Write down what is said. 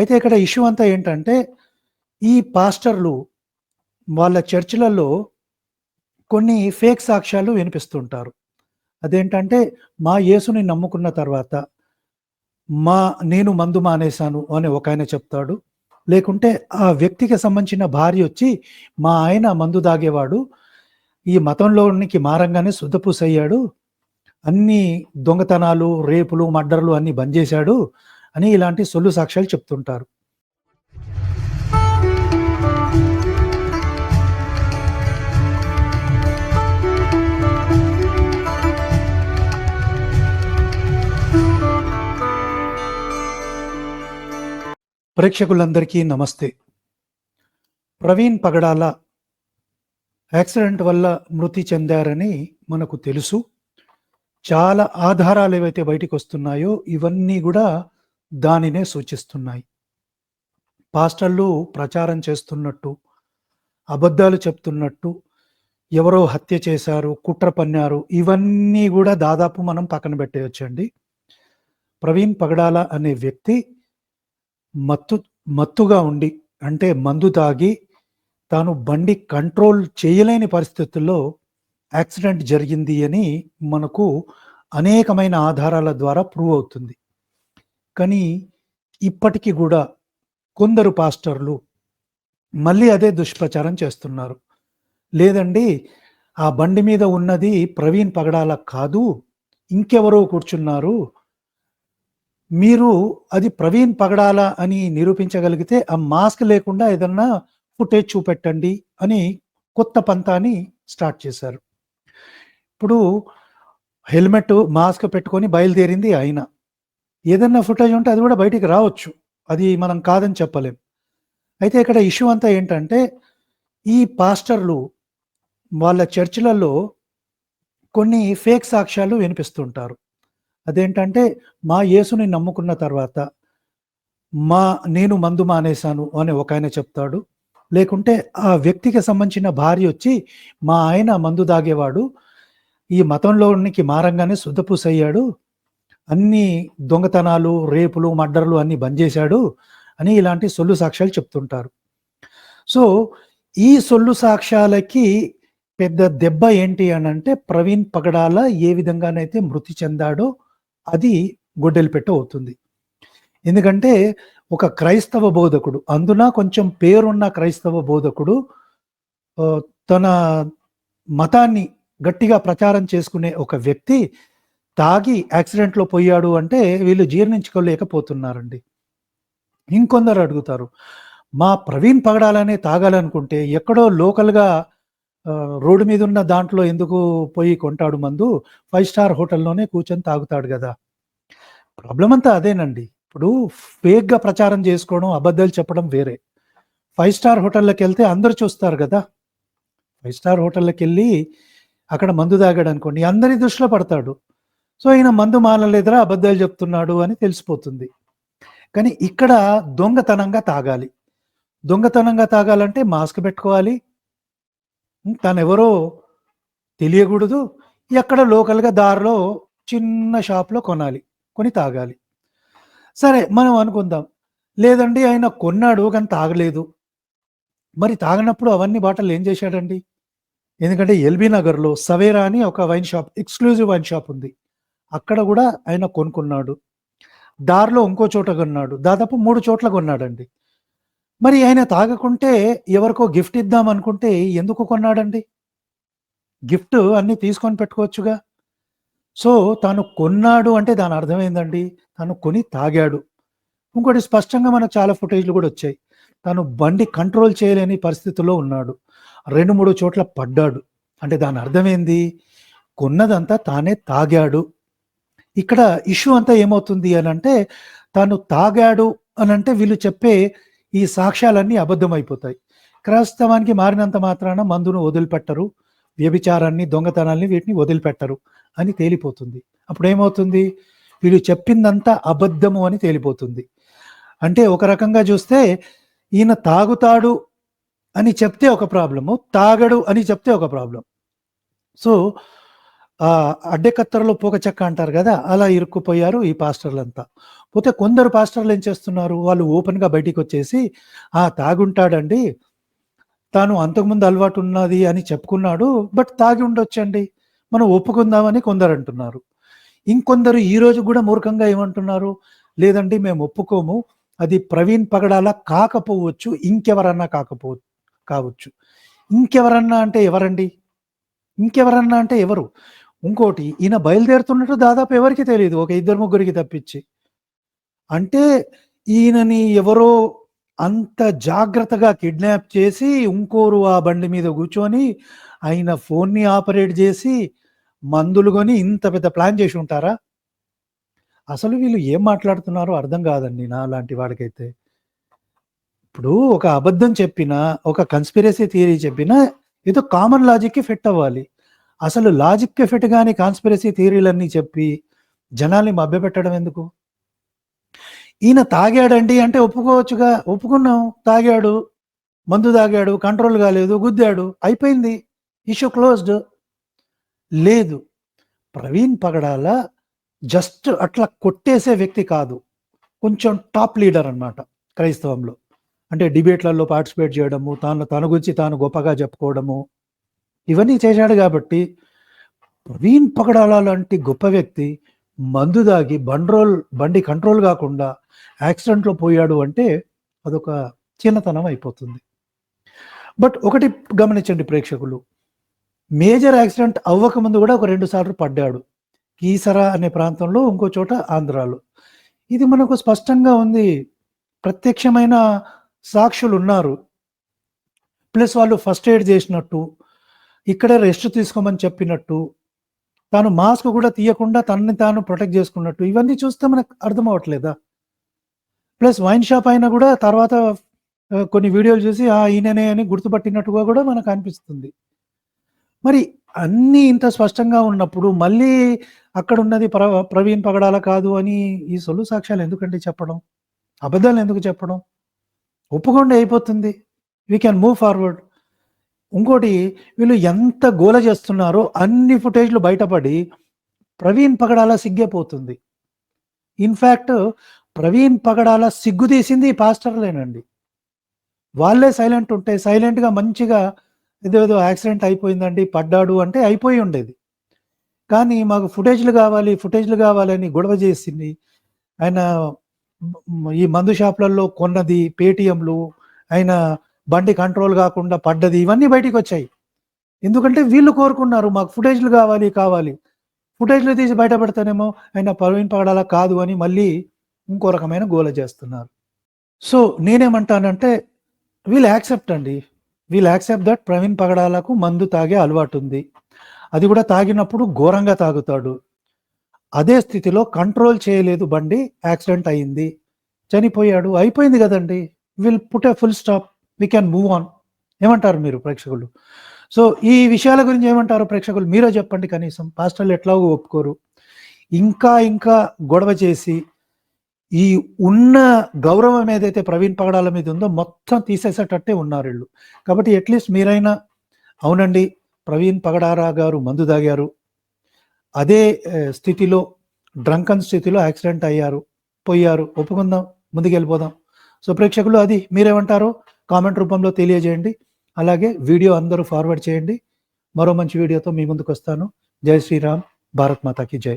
అయితే ఇక్కడ ఇష్యూ అంతా ఏంటంటే ఈ పాస్టర్లు వాళ్ళ చర్చిలలో కొన్ని ఫేక్ సాక్ష్యాలు వినిపిస్తుంటారు. అదేంటంటే మా యేసుని నమ్ముకున్న తర్వాత మా నేను మందు మానేశాను అని ఒక ఆయన చెప్తాడు. లేకుంటే ఆ వ్యక్తికి సంబంధించిన భార్య వచ్చి మా ఆయన మందు దాగేవాడు ఈ మతంలోనికి మారంగానే శుద్ధపూసయ్యాడు అన్ని దొంగతనాలు రేపులు మడ్డర్లు అన్ని బంద్ చేశాడు అని ఇలాంటి సొల్లు సాక్ష్యాలు చెప్తుంటారు. ప్రేక్షకులందరికీ నమస్తే. ప్రవీణ్ పగడాల యాక్సిడెంట్ వల్ల మృతి చెందారని మనకు తెలుసు. చాలా ఆధారాలు ఏవైతే బయటికి వస్తున్నాయో ఇవన్నీ కూడా దానినే సూచిస్తున్నాయి. పాస్టర్లు ప్రచారం చేస్తున్నట్టు అబద్ధాలు చెప్తున్నట్టు ఎవరో హత్య చేశారు కుట్ర పన్నారు ఇవన్నీ కూడా దాదాపు మనం పక్కన పెట్టేయచ్చండి. ప్రవీణ్ పగడాల అనే వ్యక్తి మత్తు మత్తుగా ఉండి అంటే మందు తాగి తాను బండి కంట్రోల్ చేయలేని పరిస్థితుల్లో యాక్సిడెంట్ జరిగింది అని మనకు అనేకమైన ఆధారాల ద్వారా ప్రూవ్ అవుతుంది. కానీ ఇప్పటికీ కూడా కొందరు పాస్టర్లు మళ్ళీ అదే దుష్ప్రచారం చేస్తున్నారు. లేదండి ఆ బండి మీద ఉన్నది ప్రవీణ్ పగడాల కాదు ఇంకెవరో కూర్చున్నారు. మీరు అది ప్రవీణ్ పగడాల అని నిరూపించగలిగితే ఆ మాస్క్ లేకుండా ఏదన్నా ఫుటేజ్ చూపెట్టండి అని కొత్త పంతాన్ని స్టార్ట్ చేశారు. ఇప్పుడు హెల్మెట్ మాస్క్ పెట్టుకొని బయలుదేరింది ఆయన. ఏదన్నా ఫుటేజ్ ఉంటే అది కూడా బయటికి రావచ్చు. అది మనం కాదని చెప్పలేం. అయితే ఇక్కడ ఇష్యూ అంతా ఏంటంటే ఈ పాస్టర్లు వాళ్ళ చర్చిలలో కొన్ని ఫేక్ సాక్ష్యాలు వినిపిస్తుంటారు. అదేంటంటే మా యేసుని నమ్ముకున్న తర్వాత మా నేను మందు మానేశాను అని ఒక ఆయన చెప్తాడు. లేకుంటే ఆ వ్యక్తికి సంబంధించిన భార్య వచ్చి మా ఆయన మందు దాగేవాడు ఈ మతంలోనికి మారంగానే శుద్ధపూసయ్యాడు అన్ని దొంగతనాలు రేపులు మర్డర్లు అన్ని బంద్ చేశాడు అని ఇలాంటి సొల్లు సాక్ష్యాలు చెప్తుంటారు. సో ఈ సొల్లు సాక్ష్యాలకి పెద్ద దెబ్బ ఏంటి అని అంటే ప్రవీణ్ పగడాల ఏ విధంగానైతే మృతి చెందాడో అది గొడ్డలిపెట్ట అవుతుంది. ఎందుకంటే ఒక క్రైస్తవ బోధకుడు అందున కొంచెం పేరున్న క్రైస్తవ బోధకుడు తన మతాన్ని గట్టిగా ప్రచారం చేసుకునే ఒక వ్యక్తి తాగి యాక్సిడెంట్లో పోయాడు అంటే వీళ్ళు జీర్ణించుకోలేకపోతున్నారండి. ఇంకొందరు అడుగుతారు మా ప్రవీణ్ పగడాలనే తాగాలనుకుంటే ఎక్కడో లోకల్గా రోడ్డు మీద ఉన్న దాంట్లో ఎందుకు పోయి కొంటాడు మందు? ఫైవ్ స్టార్ హోటల్లోనే కూర్చొని తాగుతాడు కదా. ప్రాబ్లం అంతా అదేనండి. ఇప్పుడు ఫేక్గా ప్రచారం చేసుకోవడం అబద్ధాలు చెప్పడం వేరే. ఫైవ్ స్టార్ హోటల్లోకి వెళ్తే అందరు చూస్తారు కదా. ఫైవ్ స్టార్ హోటళ్ళకి వెళ్ళి అక్కడ మందు తాగాడు అనుకోండి అందరి దృష్టిలో పడతాడు. సో ఈయన మందు మానలేదురా అబద్ధాలు చెప్తున్నాడు అని తెలిసిపోతుంది. కానీ ఇక్కడ దొంగతనంగా తాగాలి. దొంగతనంగా తాగాలంటే మాస్క్ పెట్టుకోవాలి. తనెవరో ఎవరో తెలియకూడదు. ఎక్కడ లోకల్గా దారిలో చిన్న షాప్లో కొనాలి కొని తాగాలి. సరే మనం అనుకుందాం. లేదండి ఆయన కొన్నాడు కానీ తాగలేదు. మరి తాగినప్పుడు అవన్నీ బాటలు ఏం చేశాడండి? ఎందుకంటే ఎల్బీ నగర్లో సవేరా అని ఒక wine shop exclusive wine shop ఉంది. అక్కడ కూడా ఆయన కొనుక్కున్నాడు. దారిలో ఇంకో చోట కొన్నాడు. దాదాపు మూడు చోట్ల కొన్నాడండి. మరి ఆయన తాగకుంటే ఎవరికో గిఫ్ట్ ఇద్దాం అనుకుంటే ఎందుకు కొన్నాడండి? గిఫ్ట్ అన్ని తీసుకొని పెట్టుకోవచ్చుగా. సో తాను కొన్నాడు అంటే దాని అర్థమైందండి తాను తను కొని తాగాడు. ఇంకోటి స్పష్టంగా మనకు చాలా ఫుటేజ్లు కూడా వచ్చాయి. తను బండి కంట్రోల్ చేయలేని పరిస్థితిలో ఉన్నాడు. రెండు మూడు చోట్ల పడ్డాడు. అంటే దాని అర్థమైంది కొన్నదంతా తానే తాగాడు. ఇక్కడ ఇష్యూ అంతా ఏమవుతుంది అని అంటే తాను తాగాడు అని అంటే వీళ్ళు చెప్పే ఈ సాక్ష్యాలన్నీ అబద్ధమైపోతాయి. క్రైస్తవానికి మారినంత మాత్రాన మందును వదిలిపెట్టరు వ్యభిచారాన్ని దొంగతనాల్ని వీటిని వదిలిపెట్టరు అని తేలిపోతుంది. అప్పుడు ఏమవుతుంది వీళ్ళు చెప్పిందంతా అబద్ధము అని తేలిపోతుంది. అంటే ఒక రకంగా చూస్తే ఈయన తాగుతాడు అని చెప్తే ఒక ప్రాబ్లము తాగడు అని చెప్తే ఒక ప్రాబ్లం సో ఆ అడ్డె కత్తెరలో పోక చెక్క అంటారు కదా! అలా ఇరుక్కుపోయారు ఈ పాస్టర్‌లంతా. పోతే కొందరు పాస్టర్‌లు ఏం చేస్తున్నారు, వాళ్ళు ఓపెన్‌గా బయటికొచ్చేసి, "ఆ! తాగుంటాడండి. తాను అంతకుముందు అలవాటున్నది అని చెప్పుకున్నాడు. బట్ తాగి ఉండొచ్చండి. మనం ఒప్పుకుందామని" కొందరు అంటున్నారు ఇంకొందరు ఈరోజు కూడా మూర్ఖంగా ఏమంటున్నారు, "లేదండి మేము ఒప్పుకోము. అది ప్రవీణ్ పగడాల కాకపోవచ్చు. ఇంకెవరన్నా కాకపో కావచ్చు." ఇంకెవరన్నా అంటే ఎవరండి? ఇంకెవరన్నా అంటే ఎవరు? ఇంకోటి ఈయన బయలుదేరుతున్నట్టు దాదాపు ఎవరికీ తెలియదు ఒక ఇద్దరు ముగ్గురికి తప్పించి. అంటే ఈయనని ఎవరో అంత జాగ్రత్తగా కిడ్నాప్ చేసి, ఇంకోరు ఆ బండి మీద కూర్చొని, ఆయన ఫోన్‌ని ఆపరేట్ చేసి మందులు కొని ఇంత పెద్ద ప్లాన్ చేసి ఉంటారా? అసలు వీళ్ళు ఏం మాట్లాడుతున్నారో అర్థం కాదండి నా లాంటి వాడికైతే. ఇప్పుడు ఒక అబద్ధం చెప్పినా, ఒక కన్స్పిరసీ థియరీ చెప్పినా, ఏదో కామన్ లాజిక్‌కి ఫిట్ అవ్వాలి. అసలు లాజిక్‌కి ఫిట్ గాని కాన్స్పిరసీ థియరీలన్నీ చెప్పి, జనాల్ని మభ్యపెట్టడం ఎందుకు? ఈయన తాగాడండి అంటే ఒప్పుకోవచ్చుగా. ఒప్పుకున్నాం. తాగాడు. మందు తాగాడు. కంట్రోల్ కాలేదు. గుద్దాడు. అయిపోయింది. Issue closed. లేదు. ప్రవీణ్ పగడాల జస్ట్ అట్లా కొట్టేసే వ్యక్తి కాదు. కొంచెం టాప్ లీడర్ అన్నమాట క్రైస్తవంలో. అంటే డిబేట్‌లలో పార్టిసిపేట్ చేయడము, తాను తన గురించి తాను గొప్పగా చెప్పుకోవడము. ఇవన్నీ చేశాడు కాబట్టి ప్రవీణ్ పగడాల లాంటి గొప్ప వ్యక్తి మందు తాగి బండ్రోల్ బండి కంట్రోల్ కాకుండా యాక్సిడెంట్‌లో పోయాడు అంటే అదొక చిన్నతనం అయిపోతుంది. బట్ ఒకటి గమనించండి ప్రేక్షకులు. మేజర్ యాక్సిడెంట్ అవ్వకముందు కూడా ఒక రెండు సార్లు పడ్డాడు. కీసరా అనే ప్రాంతంలో, ఇంకో చోట ఆంధ్రాలో. ఇది మనకు స్పష్టంగా ఉంది. ప్రత్యక్షమైన సాక్షులు ఉన్నారు ప్లస్ వాళ్ళు ఫస్ట్ ఎయిడ్ చేసినట్టు ఇక్కడ రెస్ట్ తీసుకోమని చెప్పినట్టు, తాను మాస్క్ కూడా తీయకుండా తనని తాను ప్రొటెక్ట్ చేసుకున్నట్టు ఇవన్నీ చూస్తే మనకు అర్థం అవ్వట్లేదా? ప్లస్ వైన్ షాప్ అయినా కూడా తర్వాత కొన్ని వీడియోలు చూసి ఆ! ఈయననే అని గుర్తుపట్టినట్టుగా కూడా మనకు అనిపిస్తుంది. మరి అన్నీ ఇంత స్పష్టంగా ఉన్నప్పుడు మళ్ళీ అక్కడున్నది ప్ర ప్రవీణ్ పగడాల కాదు అని ఈ సొల్లు సాక్ష్యాలు ఎందుకంటే చెప్పడం? అబద్ధాలు ఎందుకు చెప్పడం? ఒప్పుకోండి అయిపోతుంది. We can move forward. ఇంకోటి వీళ్ళు ఎంత గోల చేస్తున్నారో అన్ని ఫుటేజ్‌లు బయటపడి ప్రవీణ్ పగడాల సిగ్గిపోతుంది ఇన్ఫ్యాక్ట్ ప్రవీణ్ పగడాల సిగ్గు తీసింది పాస్టర్‌లేనండి. వాళ్ళే సైలెంట్ ఉంటే సైలెంట్‌గా మంచిగా ఇదేదో యాక్సిడెంట్ అయిపోయిందండి, పడ్డాడు అంటే అయిపోయి ఉండేది. కానీ మాకు ఫుటేజ్‌లు కావాలి ఫుటేజ్‌లు కావాలని గొడవ చేసింది. ఆయన ఈ మందు షాపులలో కొన్నది, పేటీఎంలు, ఆయన బండి కంట్రోల్ కాకుండా పడ్డది ఇవన్నీ బయటికి వచ్చాయి ఎందుకంటే వీళ్ళు కోరుకున్నారు. మాకు ఫుటేజ్‌లు కావాలి కావాలి. ఫుటేజ్‌లు తీసి బయట పెడతానేమో ఆయన ప్రవీణ్ పగడాల కాదు అని మళ్ళీ ఇంకో రకమైన గోల చేస్తున్నారు. సో నేనేమంటానంటే వీల్ యాక్సెప్ట్ అండి. వీల్ యాక్సెప్ట్ దట్ ప్రవీణ్ పగడాలకు మందు తాగే అలవాటు ఉంది అది కూడా తాగినప్పుడు ఘోరంగా తాగుతాడు. అదే స్థితిలో కంట్రోల్ చేయలేదు బండి. యాక్సిడెంట్ అయింది. చనిపోయాడు. అయిపోయింది కదండి will put a full stop. We can move on. ఏమంటారు మీరు ప్రేక్షకులు? సో ఈ విషయాల గురించి ఏమంటారు ప్రేక్షకులు మీరే చెప్పండి కనీసం. పాస్టర్‌లు ఎట్లాగో ఒప్పుకోరు. ఇంకా ఇంకా గొడవ చేసి ఈ ఉన్న గౌరవం ఏదైతే ప్రవీణ్ పగడాల మీద ఉందో మొత్తం తీసేసేటట్టే ఉన్నారీళ్ళు. కాబట్టి అట్‌లీస్ట్ మీరైనా అవునండి ప్రవీణ్ పగడారా గారు మందు తాగారు. అదే స్థితిలో డ్రంకన్ స్థితిలో యాక్సిడెంట్ అయ్యారు. పోయారు. ఒప్పుకుందాం. ముందుకెళ్ళిపోదాం. సో ప్రేక్షకులు అది మీరేమంటారో కామెంట్ రూపంలో తెలియజేయండి. అలాగే వీడియో అందరూ ఫార్వర్డ్ చేయండి. మరో మంచి వీడియోతో మీ ముందుకు వస్తాను జై శ్రీరామ్! భారత్ మాతాకి జై!